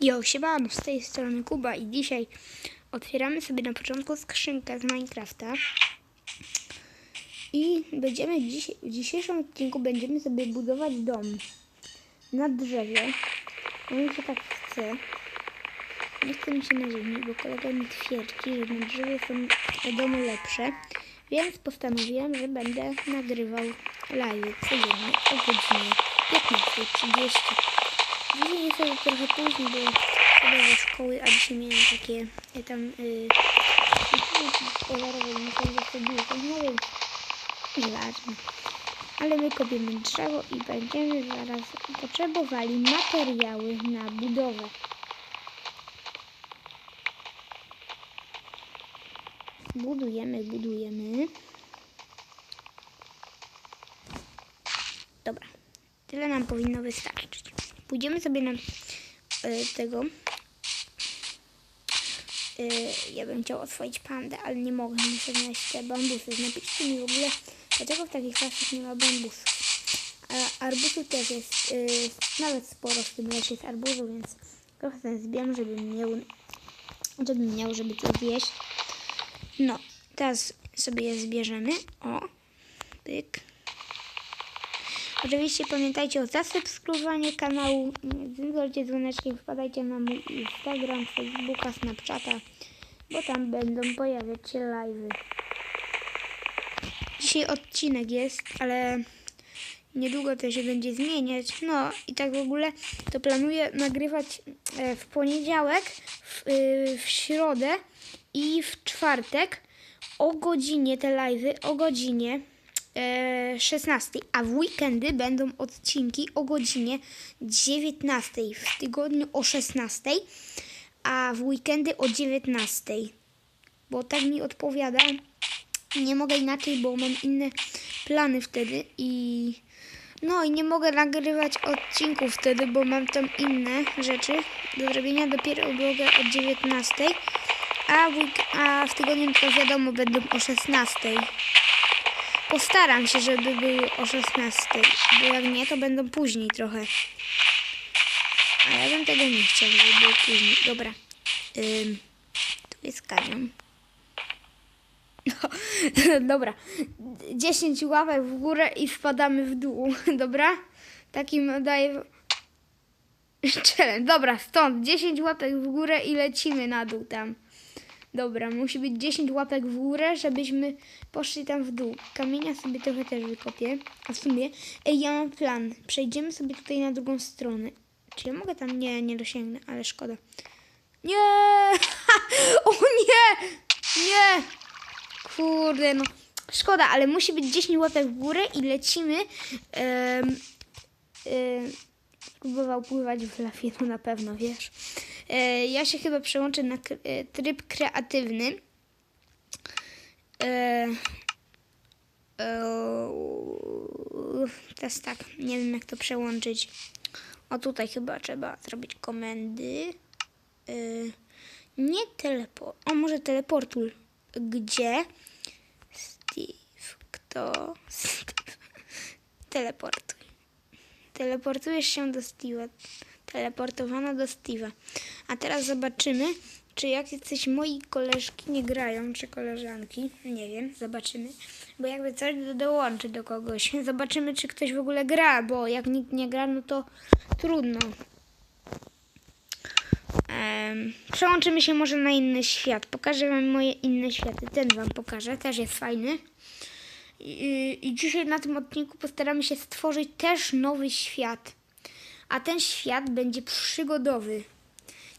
Jo, siemano, z tej strony Kuba i dzisiaj otwieramy sobie na początku skrzynkę z Minecrafta i będziemy dziś, w dzisiejszym odcinku będziemy sobie budować dom na drzewie. No mi się tak chce. Nie chcę mi się na ziemi, bo kolega mi twierdzi, że na drzewie są domy lepsze, więc postanowiłem, że będę nagrywał live codziennie o godzinie 15.30. Dzisiaj to trochę później, bo chodzę do szkoły, a dzisiaj miałem takie e, tam yy, polarowe, myślę, że to no więc nieważne. Ale my kopiemy drzewo i będziemy zaraz potrzebowali materiały na budowę. Budujemy, budujemy. Dobra, tyle nam powinno wystarczyć. Pójdziemy sobie na y, tego. Y, ja bym chciał oswoić pandę, ale nie mogę. Muszę znaleźć te bambusy. Napiszcie mi w ogóle, dlaczego w takich lasach nie ma bambusów. A arbuzów też jest y, nawet sporo w tym lesie jest arbuzu, więc trochę ten zbieram, żebym miał, żebym miał, żeby to zjeść. No, teraz sobie je zbierzemy. O, pyk. Oczywiście pamiętajcie o zasubskrybowaniu kanału, związajcie dzwoneczkiem, wpadajcie na mój Instagram, Facebooka, Snapchata, bo tam będą pojawiać się live'y. Dzisiaj odcinek jest, ale niedługo to się będzie zmieniać. No i tak w ogóle to planuję nagrywać e, w poniedziałek, w, y, w środę i w czwartek o godzinie te live'y, o godzinie e, 16, a w weekendy będą odcinki o godzinie 19, w tygodniu o 16, a w weekendy o 19, bo tak mi odpowiada. Nie mogę inaczej, bo mam inne plany wtedy i no i nie mogę nagrywać odcinków wtedy, bo mam tam inne rzeczy do zrobienia dopiero blogę o 19, a w, a w tygodniu to wiadomo będą o 16. Postaram się, żeby były o 16, bo jak nie, to będą później trochę. A ja bym tego nie chciał, żeby było później. Dobra. Ym, tu jest kanion. No, dobra. 10 ławek w górę i wpadamy w dół. Dobra? Takim daję... Challenge. Dobra, stąd 10 łapek w górę i lecimy na dół tam. Dobra, musi być 10 łapek w górę, żebyśmy poszli tam w dół. Kamienia sobie trochę też wykopię. A w sumie, ej, ja mam plan. Przejdziemy sobie tutaj na drugą stronę. Czy ja mogę tam? Nie, nie dosięgnę, ale szkoda. Nie! o nie! Nie! Kurde, no. Szkoda, ale musi być 10 łapek w górę i lecimy. Um, próbował pływać w lafie, no na pewno, wiesz. E, ja się chyba przełączę na e, tryb kreatywny. E, e, teraz tak, nie wiem jak to przełączyć. O tutaj chyba trzeba zrobić komendy. E, nie teleport. O może teleportul. Gdzie? Steve. Kto? Steve. Teleportujesz się do Steve'a. Teleportowana do Steve'a. A teraz zobaczymy, czy jak jacyś moi koleżki nie grają, czy koleżanki. Nie wiem, zobaczymy. Bo jakby coś do, dołączy do kogoś. Zobaczymy, czy ktoś w ogóle gra, bo jak nikt nie gra, no to trudno. Em, przełączymy się może na inny świat. Pokażę wam moje inne światy. Ten wam pokażę, też jest fajny. I, I dzisiaj na tym odcinku postaramy się stworzyć też nowy świat. A ten świat będzie przygodowy.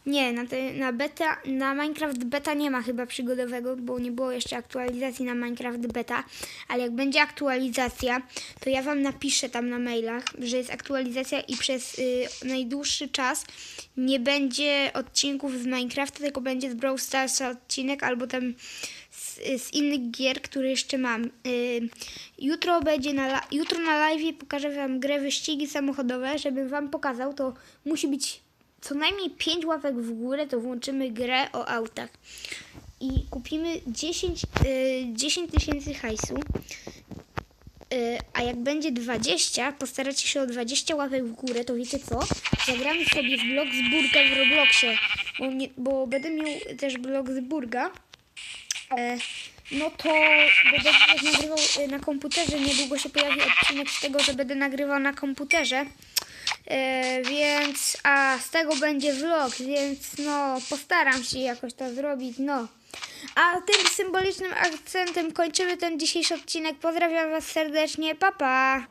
Nie, na, te, na beta, na Minecraft beta nie ma chyba przygodowego, bo nie było jeszcze aktualizacji na Minecraft beta, ale jak będzie aktualizacja, to ja wam napiszę tam na mailach, że jest aktualizacja i przez y, najdłuższy czas nie będzie odcinków z Minecrafta, tylko będzie z Brawl Starsa odcinek albo tam z, z innych gier, które jeszcze mam. Y, jutro będzie na, jutro na live pokażę wam grę wyścigi samochodowe, żebym wam pokazał, to musi być co najmniej 5 łapek w górę, to włączymy grę o autach. I kupimy 10 y, 10 tysięcy hajsu. Y, a jak będzie 20, postaracie się o 20 łapek w górę, to wiecie co? zagramy sobie w blok z burga w Robloxie, bo, nie, bo będę miał też blok z burga. E, no to będę nagrywał e, na komputerze. Niedługo się pojawi odcinek z tego, że będę nagrywał na komputerze. E, więc, a z tego będzie vlog, więc no postaram się jakoś to zrobić, no. A tym symbolicznym akcentem kończymy ten dzisiejszy odcinek. Pozdrawiam Was serdecznie, pa pa!